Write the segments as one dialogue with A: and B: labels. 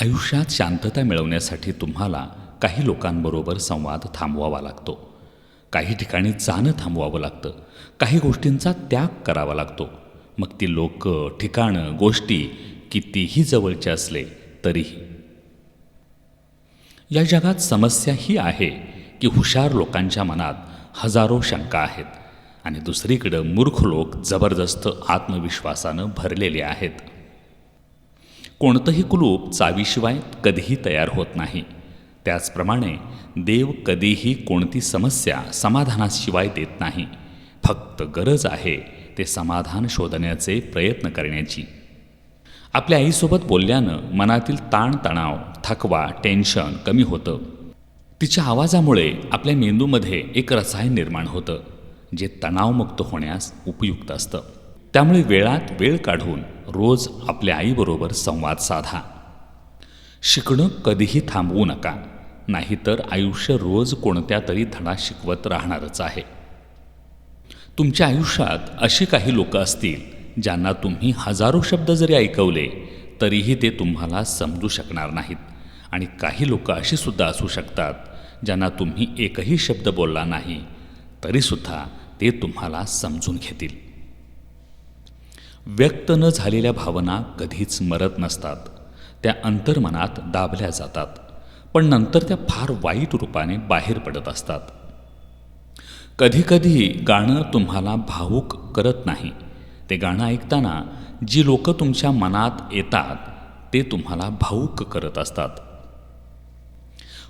A: आयुष्यात शांतता मिळवण्यासाठी तुम्हाला काही लोकांबरोबर संवाद थांबवावा लागतो. काही ठिकाणी जाणं थांबवावं लागतं. काही गोष्टींचा त्याग करावा लागतो. मग ती लोक ठिकाणं गोष्टी कितीही जवळचे असले तरीही. या जगात समस्या ही आहे की हुशार लोकांच्या मनात हजारो शंका आहेत आणि दुसरीकडं मूर्ख लोक जबरदस्त आत्मविश्वासानं भरलेले आहेत. कोणतंही कुलूप चावीशिवाय कधीही तयार होत नाही. त्याचप्रमाणे देव कधीही कोणती समस्या समाधानाशिवाय देत नाही. फक्त गरज आहे ते समाधान शोधण्याचे प्रयत्न करण्याची. आपल्या आईसोबत बोलल्यानं मनातील ताणतणाव थकवा टेन्शन कमी होतं. तिच्या आवाजामुळे आपल्या मेंदूमध्ये एक रसायन निर्माण होतं जे तणावमुक्त होण्यास उपयुक्त असतं. त्यामुळे वेळात वेळ काढून रोज आपल्या आईबरोबर संवाद साधा. शिकणं कधीही थांबवू नका नाहीतर आयुष्य रोज कोणत्या तरी धडा शिकवत राहणारच आहे. तुमच्या आयुष्यात अशी काही लोकं असतील ज्यांना तुम्ही हजारो शब्द जरी ऐकवले तरीही ते तुम्हाला समजू शकणार नाहीत. आणि काही लोक अशी सुद्धा असू शकतात ज्यांना तुम्ही एकही शब्द बोलला नाही तरीसुद्धा ते तुम्हाला समजून घेतील. व्यक्त न झालेल्या भावना कधीच मरत नसतात. त्या अंतर्मनात दाबल्या जातात पण नंतर त्या फार वाईट रूपाने बाहेर पडत असतात. कधीकधी गाणं तुम्हाला भावूक करत नाही. ते गाणं ऐकताना जी लोक तुमच्या मनात येतात ते तुम्हाला भावूक करत असतात.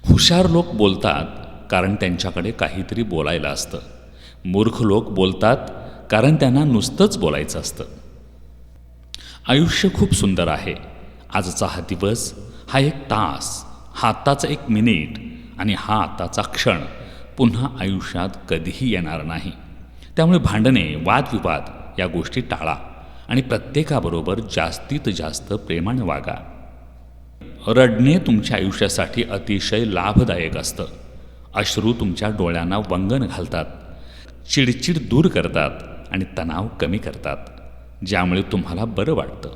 A: हुशार लोक बोलतात कारण त्यांच्याकडे काहीतरी बोलायला असतं. मूर्ख लोक बोलतात कारण त्यांना नुसतंच बोलायचं असतं. आयुष्य खूप सुंदर आहे. आजचा हा दिवस हा एक तास हा आत्ताचा एक मिनिट आणि हा आत्ताचा क्षण पुन्हा आयुष्यात कधीही येणार नाही. त्यामुळे भांडणे वादविवाद या गोष्टी टाळा आणि प्रत्येकाबरोबर जास्तीत जास्त प्रेमाने वागा. रडणे तुमच्या आयुष्यासाठी अतिशय लाभदायक असतं. अश्रू तुमच्या डोळ्यांना वंगण घालतात. चिडचिड दूर करतात आणि तणाव कमी करतात. ज्यामुळे तुम्हाला बरं वाटतं.